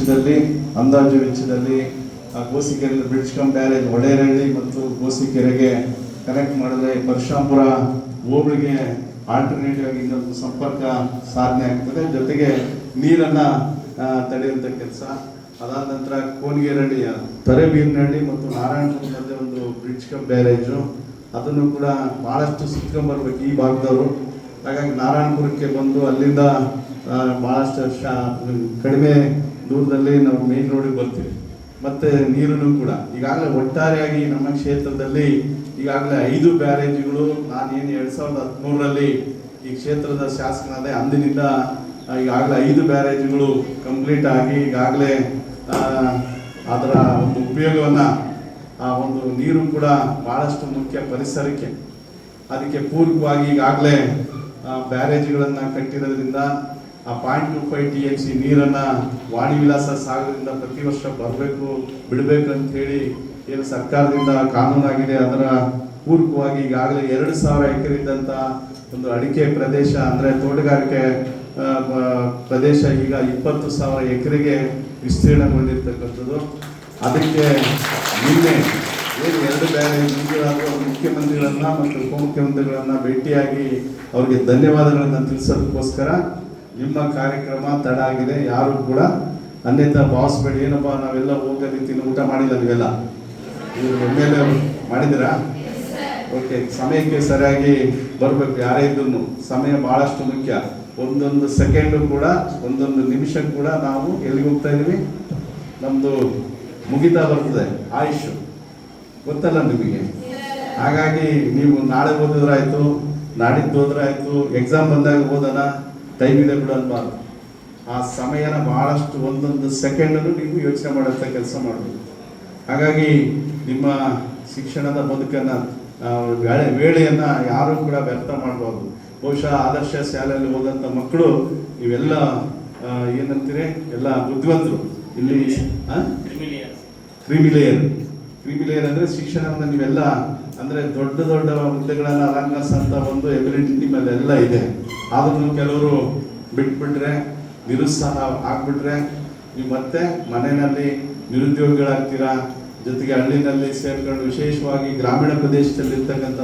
ವೆಚ್ಚದಲ್ಲಿ ಅಂದಾಜು ವೆಚ್ಚದಲ್ಲಿ Gosikere bridge cum barrage Olerahalli ಮತ್ತು ಗೋಸಿಕೆರೆಗೆ ಕನೆಕ್ಟ್ ಮಾಡಿದ್ರೆ ಪರಶುರಾಂಪುರ ಹೋಬಳಿಗೆ ಆಲ್ಟರ್ನೇಟಿವ್ ಆಗಿ ಇನ್ನೊಂದು ಸಂಪರ್ಕ ಸಾಧನೆ ಆಗ್ತದೆ. ಜೊತೆಗೆ ನೀರನ್ನು ತಡೆಯುವಂಥ ಕೆಲಸ. ಅದಾದ ನಂತರ ಕೋನಗೇರಹಳ್ಳಿಯ ತರೆಬೀರ್ನಹಳ್ಳಿ ಮತ್ತು ನಾರಾಯಣಪುರ ಮಧ್ಯೆ ಒಂದು ಬ್ರಿಡ್ಜ್ ಕಮ್ ಬ್ಯಾರೇಜು ಅದನ್ನು ಕೂಡ ಬಹಳಷ್ಟು ಸುತ್ಕೊಂಡ್ಬರ್ಬೇಕು ಈ ಭಾಗದವರು. ಹಾಗಾಗಿ ನಾರಾಯಣಪುರಕ್ಕೆ ಬಂದು ಅಲ್ಲಿಂದ ಭಾಳಷ್ಟು ಶಾ, ಕಡಿಮೆ ದೂರದಲ್ಲಿ ನಾವು ಮೇನ್ ರೋಡಿಗೆ ಬರ್ತೀವಿ. ಮತ್ತೆ ನೀರನ್ನು ಕೂಡ. ಈಗಾಗಲೇ ಒಟ್ಟಾರೆಯಾಗಿ ನಮ್ಮ ಕ್ಷೇತ್ರದಲ್ಲಿ ಈಗಾಗಲೇ ಐದು ಬ್ಯಾರೇಜ್ಗಳು, ನಾನೇನು ಎರಡು ಸಾವಿರದ ಹದಿಮೂರರಲ್ಲಿ ಈ ಕ್ಷೇತ್ರದ ಶಾಸಕನಾದೆ, ಅಂದಿನಿಂದ ಈಗಾಗಲೇ ಐದು ಬ್ಯಾರೇಜ್ಗಳು ಕಂಪ್ಲೀಟ್ ಆಗಿ ಈಗಾಗಲೇ ಅದರ ಒಂದು ಉಪಯೋಗವನ್ನು, ಆ ಒಂದು ನೀರು ಕೂಡ ಭಾಳಷ್ಟು ಮುಖ್ಯ ಪರಿಸರಕ್ಕೆ. ಅದಕ್ಕೆ ಪೂರಕವಾಗಿ ಈಗಾಗಲೇ ಬ್ಯಾರೇಜ್ಗಳನ್ನು ಕಟ್ಟಿರೋದ್ರಿಂದ ಆ point two five T M C ನೀರನ್ನು ವಾಣಿ ವಿಲಾಸ ಸಾಗರದಿಂದ ಪ್ರತಿ ವರ್ಷ ಬರಬೇಕು ಬಿಡಬೇಕು ಅಂತ ಹೇಳಿ ಏನು ಸರ್ಕಾರದಿಂದ ಕಾನೂನಾಗಿದೆ, ಅದರ ಪೂರ್ವಕವಾಗಿ ಈಗಾಗಲೇ ಎರಡು ಸಾವಿರ ಎಕರೆ ಇದ್ದಂಥ ಒಂದು ಅಡಿಕೆ ಪ್ರದೇಶ, ಅಂದರೆ ತೋಟಗಾರಿಕೆ ಪ್ರದೇಶ ಈಗ ಇಪ್ಪತ್ತು ಸಾವಿರ ಎಕರೆಗೆ ವಿಸ್ತೀರ್ಣಗೊಂಡಿರ್ತಕ್ಕಂಥದ್ದು. ಅದಕ್ಕೆ ನಿನ್ನೆ ಏನು ಎರಡು ಬೇರೆ ಮುಂದಿನ ಮುಖ್ಯಮಂತ್ರಿಗಳನ್ನ ಮತ್ತು ಉಪಮುಖ್ಯಮಂತ್ರಿಗಳನ್ನ ಭೇಟಿಯಾಗಿ ಅವರಿಗೆ ಧನ್ಯವಾದಗಳನ್ನು ತಿಳಿಸೋದಕ್ಕೋಸ್ಕರ ನಿಮ್ಮ ಕಾರ್ಯಕ್ರಮ ತಡ ಆಗಿದೆ, ಯಾರು ಕೂಡ ಅನ್ಯತಾ ಭಾವಿಸ್ಬೇಡಿ ಏನಪ್ಪ ನಾವೆಲ್ಲ ಹೋಗೋ ರೀತಿ ಊಟ ಮಾಡಿಲ್ಲ ನೀವೆಲ್ಲ? ನೀವು ಎಂ ಮಾಡಿದ್ದೀರಾ? ಓಕೆ ಸಮಯಕ್ಕೆ ಸರಿಯಾಗಿ ಬರಬೇಕು ಯಾರೇ ಇದ್ರೂ ಸಮಯ ಬಹಳಷ್ಟು ಮುಖ್ಯ. ಒಂದೊಂದು ಸೆಕೆಂಡು ಕೂಡ, ಒಂದೊಂದು ನಿಮಿಷ ಕೂಡ ನಾವು ಎಲ್ಲಿಗೆ ಹೋಗ್ತಾ ಇದೀವಿ ನಮ್ಮದು ಮುಗಿತಾ ಬರ್ತದೆ, ಆಯುಷ್. ಗೊತ್ತಲ್ಲ ನಿಮಗೆ? ಹಾಗಾಗಿ ನೀವು ನಾಳೆ ಓದಿದ್ರಾಯ್ತು ನಾಡಿದ್ದು ಹೋದ್ರಾಯ್ತು ಎಕ್ಸಾಮ್ ಬಂದಾಗ ಓದೋಣ. ಟೈಮ್ ಇದೆ ಬಿಡು ಅನ್ಬಾರ್ದು. ಆ ಸಮಯನ ಬಹಳಷ್ಟು ಒಂದೊಂದು ಸೆಕೆಂಡನ್ನು ನೀವು ಯೋಚನೆ ಮಾಡೋಂಥ ಕೆಲಸ ಮಾಡಬೇಕು ಹಾಗಾಗಿ ನಿಮ್ಮ ಶಿಕ್ಷಣದ ಬದುಕನ್ನು ವೇಳೆ, ವೇಳೆಯನ್ನ ಯಾರು ಕೂಡ ವ್ಯರ್ಥ ಮಾಡಬಾರ್ದು. ಬಹುಶಃ ಆದರ್ಶ ಶಾಲೆಯಲ್ಲಿ ಹೋದಂಥ ಮಕ್ಕಳು ಇವೆಲ್ಲ ಏನಂತೀರಿ ಎಲ್ಲ ಬುದ್ಧಿವಂತರು. ಇಲ್ಲಿ? ಕ್ರಿಮಿಲೇಯರ್ ಕ್ರಿಮಿಲೇಯರ್ ಅಂದ್ರೆ ಶಿಕ್ಷಣವನ್ನು ನೀವೆಲ್ಲ, ಅಂದ್ರೆ ದೊಡ್ಡ ದೊಡ್ಡ ಹುದ್ದೆಗಳನ್ನ ಅಲಂಕರಿಸಂತ ಒಂದು ಎಬಿಲಿಟಿ ನಿಮ್ಮಲ್ಲೆಲ್ಲ ಇದೆ. ಆದ್ರೂ ಕೆಲವರು ಬಿಟ್ಬಿಟ್ರೆ, ನಿರುತ್ಸಾಹ ಆಗ್ಬಿಟ್ರೆ, ನೀವು ಮತ್ತೆ ಮನೆಯಲ್ಲಿ ನಿರುದ್ಯೋಗಿಗಳಾಗ್ತೀರಾ, ಜೊತೆಗೆ ಹಳ್ಳಿನಲ್ಲಿ ಸೇರ್ಕೊಂಡು ವಿಶೇಷವಾಗಿ ಗ್ರಾಮೀಣ ಪ್ರದೇಶದಲ್ಲಿ ಇರ್ತಕ್ಕಂಥ